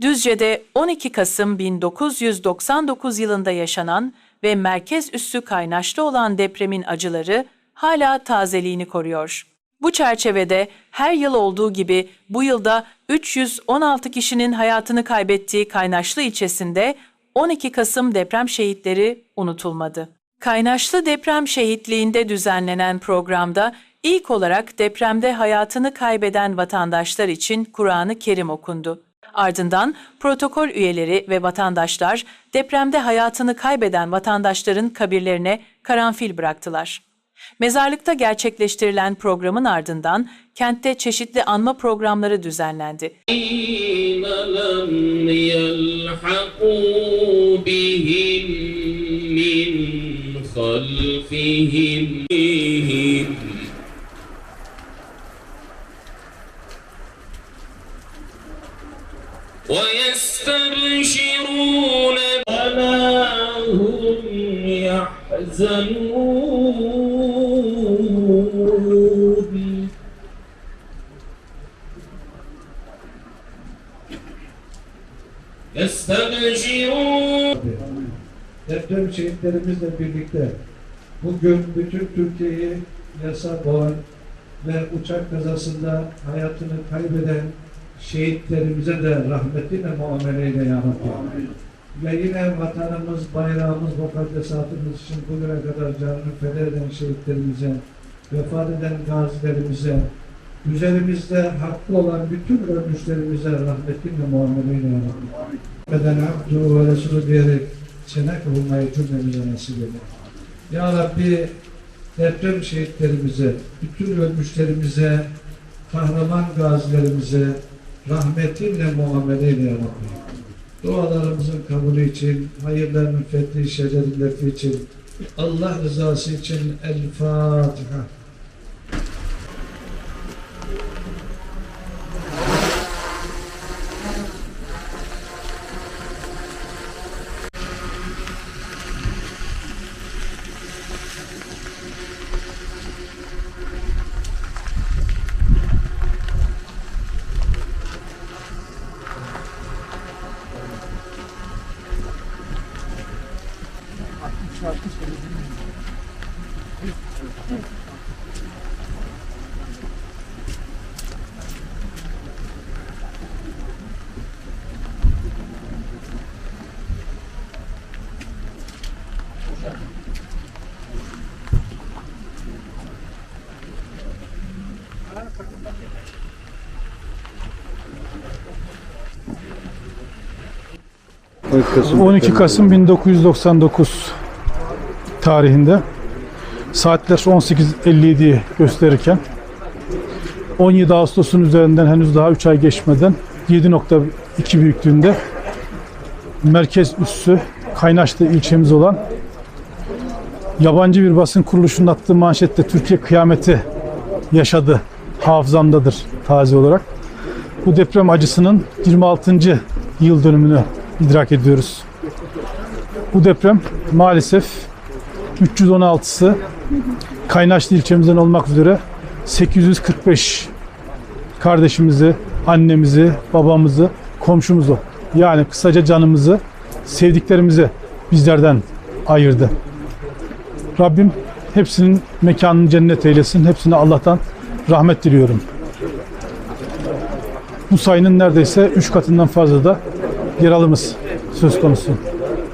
Düzce'de 12 Kasım 1999 yılında yaşanan ve merkez üssü kaynaşlı olan depremin acıları hala tazeliğini koruyor. Bu çerçevede her yıl olduğu gibi bu yılda 316 kişinin hayatını kaybettiği Kaynaşlı ilçesinde 12 Kasım deprem şehitleri unutulmadı. Kaynaşlı deprem şehitliğinde düzenlenen programda ilk olarak depremde hayatını kaybeden vatandaşlar için Kur'an-ı Kerim okundu. Ardından protokol üyeleri ve vatandaşlar depremde hayatını kaybeden vatandaşların kabirlerine karanfil bıraktılar. Mezarlıkta gerçekleştirilen programın ardından kentte çeşitli anma programları düzenlendi. الذين لم يلحقوا بهم من خلفهم ويستبشرون ولا هم يحزنون يستبشرون Deprem şehitlerimizle birlikte bugün bütün Türkiye'yi yasa boğan ve uçak kazasında hayatını kaybeden şehitlerimize de rahmetinle muameleyle ya Rabbi. Ve yine vatanımız, bayrağımız, mukaddesatımız için bugüne kadar canını feda eden şehitlerimize, vefat eden gazilerimize, üzerimizde haklı olan bütün ölmüşlerimize rahmetinle muameleyle ya Rabbi. Beden abdu ve Resulü diyerek sene kılmayı cümlemize nasip eyle. Ya Rabbi deprem şehitlerimize, bütün ölmüşlerimize, kahraman gazilerimize rahmetinle muamele eyle Rabbi. Dualarımızın kabulü için, hayırlarının fethi, şerrinin için, Allah rızası için El Fatiha. Kasım 12 Kasım 1999 tarihinde. Saatler 18.57'yi gösterirken 17 Ağustos'un üzerinden henüz daha 3 ay geçmeden 7.2 büyüklüğünde merkez üssü Kaynaşlı ilçemiz olan yabancı bir basın kuruluşunun attığı manşette Türkiye kıyameti yaşadı hafızamdadır taze olarak. Bu deprem acısının 26. yıl dönümünü idrak ediyoruz. Bu deprem maalesef 316'sı Kaynaşlı ilçemizden olmak üzere 845 kardeşimizi, annemizi, babamızı, komşumuzu yani kısaca canımızı, sevdiklerimizi bizlerden ayırdı. Rabbim hepsinin mekanını cennet eylesin. Hepsine Allah'tan rahmet diliyorum. Bu sayının neredeyse 3 katından fazla da yaralımız söz konusu.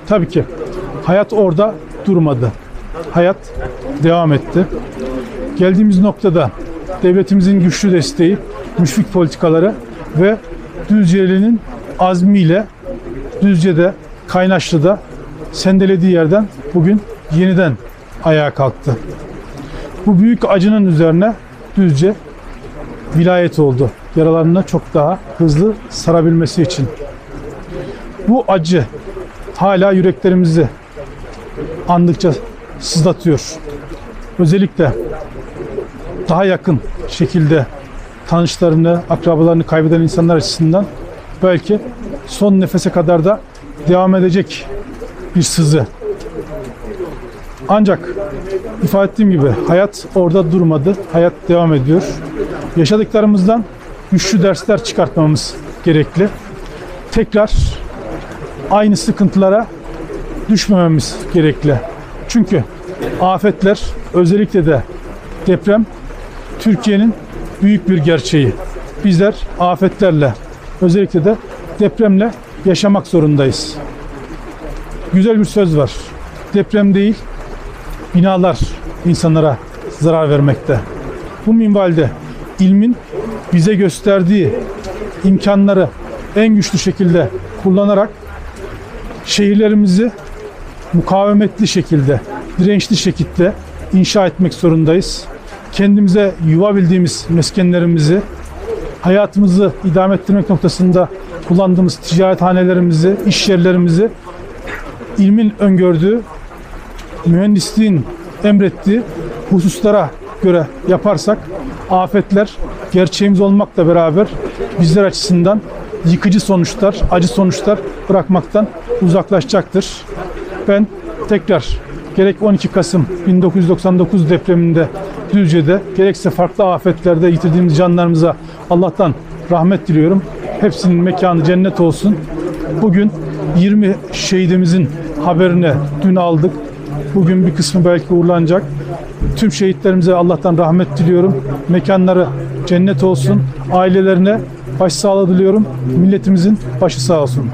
Tabii ki hayat orada durmadı. Hayat devam etti. Geldiğimiz noktada devletimizin güçlü desteği, müşfik politikaları ve Düzceli'nin azmiyle Düzce'de, Kaynaşlı'da sendelediği yerden bugün yeniden ayağa kalktı. Bu büyük acının üzerine Düzce vilayet oldu. Yaralarını çok daha hızlı sarabilmesi için. Bu acı hala yüreklerimizi andıkça sızlatıyor. Özellikle daha yakın şekilde tanışlarını, akrabalarını kaybeden insanlar açısından belki son nefese kadar da devam edecek bir sızı. Ancak ifade ettiğim gibi hayat orada durmadı. Hayat devam ediyor. Yaşadıklarımızdan güçlü dersler çıkartmamız gerekli. tekrar aynı sıkıntılara düşmememiz gerekli. Çünkü afetler özellikle de deprem Türkiye'nin büyük bir gerçeği. Bizler afetlerle özellikle de depremle yaşamak zorundayız. Güzel bir söz var. Deprem değil, binalar insanlara zarar vermekte. Bu minvalde ilmin bize gösterdiği imkanları en güçlü şekilde kullanarak şehirlerimizi mukavemetli şekilde, dirençli şekilde inşa etmek zorundayız. Kendimize yuva bildiğimiz meskenlerimizi, hayatımızı idame ettirmek noktasında kullandığımız ticarethanelerimizi, iş yerlerimizi ilmin öngördüğü, mühendisliğin emrettiği hususlara göre yaparsak afetler gerçeğimiz olmakla beraber bizler açısından yıkıcı sonuçlar, acı sonuçlar bırakmaktan uzaklaşacaktır. Ben tekrar gerek 12 Kasım 1999 depreminde Düzce'de gerekse farklı afetlerde yitirdiğimiz canlarımıza Allah'tan rahmet diliyorum. Hepsinin mekanı cennet olsun. Bugün 20 şehidimizin haberini dün aldık. Bugün bir kısmı belki uğurlanacak. Tüm şehitlerimize Allah'tan rahmet diliyorum. Mekanları cennet olsun. Ailelerine başsağlığı diliyorum. Milletimizin başı sağ olsun.